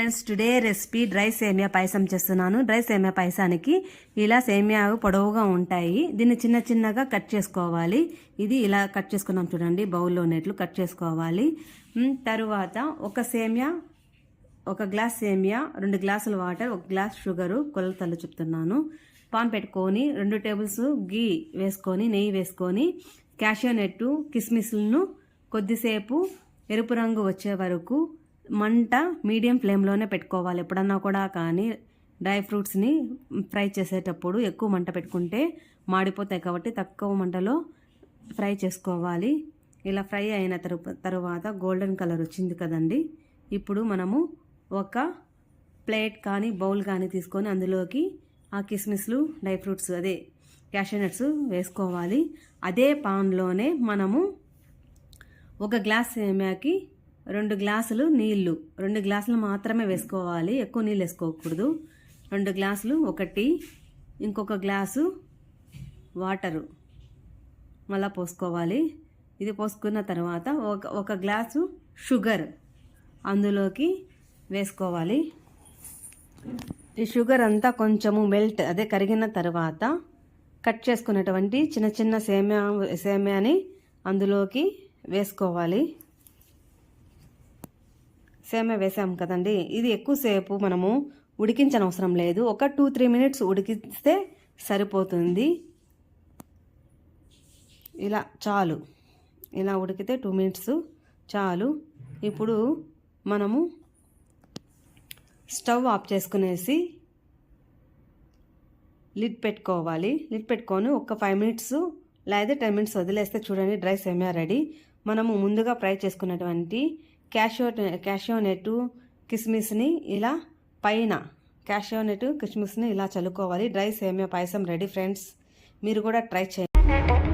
Friends today recipe dry సేమియా పాయసం చేస్తున్నాను. Dry సేమియా పాయసానికి ఇలా సేమియా పొడవుగా ఉంటాయి. దీన్ని చిన్న చిన్నగా కట్ చేసుకోవాలి. ఇది ఇలా కట్ చేసుకున్నాం చూడండి బౌల్లో ఉన్నట్లు కట్ చేసుకోవాలి. తరువాత ఒక సేమియా ఒక గ్లాస్ సేమియా రెండు గ్లాసుల వాటర్ ఒక గ్లాస్ షుగరు కొలతలు చెప్తున్నాను. పాన్ పెట్టుకొని రెండు టేబుల్స్ గీ వేసుకొని నెయ్యి వేసుకొని క్యాషియో నెట్టు కిస్మిస్లను కొద్దిసేపు ఎరుపు రంగు వచ్చే వరకు మంట మీడియం ఫ్లేమ్లోనే పెట్టుకోవాలి. ఎప్పుడన్నా కూడా కానీ డ్రై ఫ్రూట్స్ని ఫ్రై చేసేటప్పుడు ఎక్కువ మంట పెట్టుకుంటే మాడిపోతాయి కాబట్టి తక్కువ మంటలో ఫ్రై చేసుకోవాలి. ఇలా ఫ్రై అయిన తరు- తరువాత గోల్డెన్ కలర్ వచ్చింది కదండి. ఇప్పుడు మనము ఒక ప్లేట్ కానీ బౌల్ కానీ తీసుకొని అందులోకి ఆ కిస్మిస్లు డ్రై ఫ్రూట్స్ అదే క్యాషనట్స్ వేసుకోవాలి. అదే పాన్లోనే మనము ఒక గ్లాస్ సేమ్యాకి రెండు గ్లాసులు నీళ్ళు. రెండు గ్లాసులు మాత్రమే వేసుకోవాలి. ఎక్కువ నీళ్ళు వేసుకోకూడదు. రెండు గ్లాసులు ఒకటి ఇంకొక గ్లాసు వాటరు. మళ్ళా పోసుకోవాలి. ఇది పోసుకున్న తర్వాత ఒక ఒక గ్లాసు షుగర్ అందులోకి వేసుకోవాలి. ఈ షుగర్ అంతా కొంచెము మెల్ట్ అదే కరిగిన తర్వాత కట్ చేసుకున్నటువంటి చిన్న చిన్న సేమ్యా సేమ్యాని అందులోకి వేసుకోవాలి. సేమే వేసాము కదండి. ఇది ఎక్కువసేపు మనము ఉడికించనవసరం లేదు. ఒక టూ త్రీ మినిట్స్ ఉడికిస్తే సరిపోతుంది. ఇలా చాలు. ఇలా ఉడికితే టూ మినిట్స్ చాలు. ఇప్పుడు మనము స్టవ్ ఆఫ్ చేసుకునేసి లిడ్ పెట్టుకోవాలి. లిడ్ పెట్టుకొని ఒక ఫైవ్ మినిట్స్ లేదా టెన్ మినిట్స్ వదిలేస్తే చూడండి డ్రై సేమియా రెడీ. మనము ముందుగా ఫ్రై చేసుకున్నటువంటి క్యాషియో క్యాషియోనెట్ కిస్మిస్ని ఇలా పైన క్యాషియోనెట్ కిస్మిస్ని ఇలా చల్లుకోవాలి. డ్రై సేమియా పాయసం రెడీ ఫ్రెండ్స్. మీరు కూడా ట్రై చేయండి.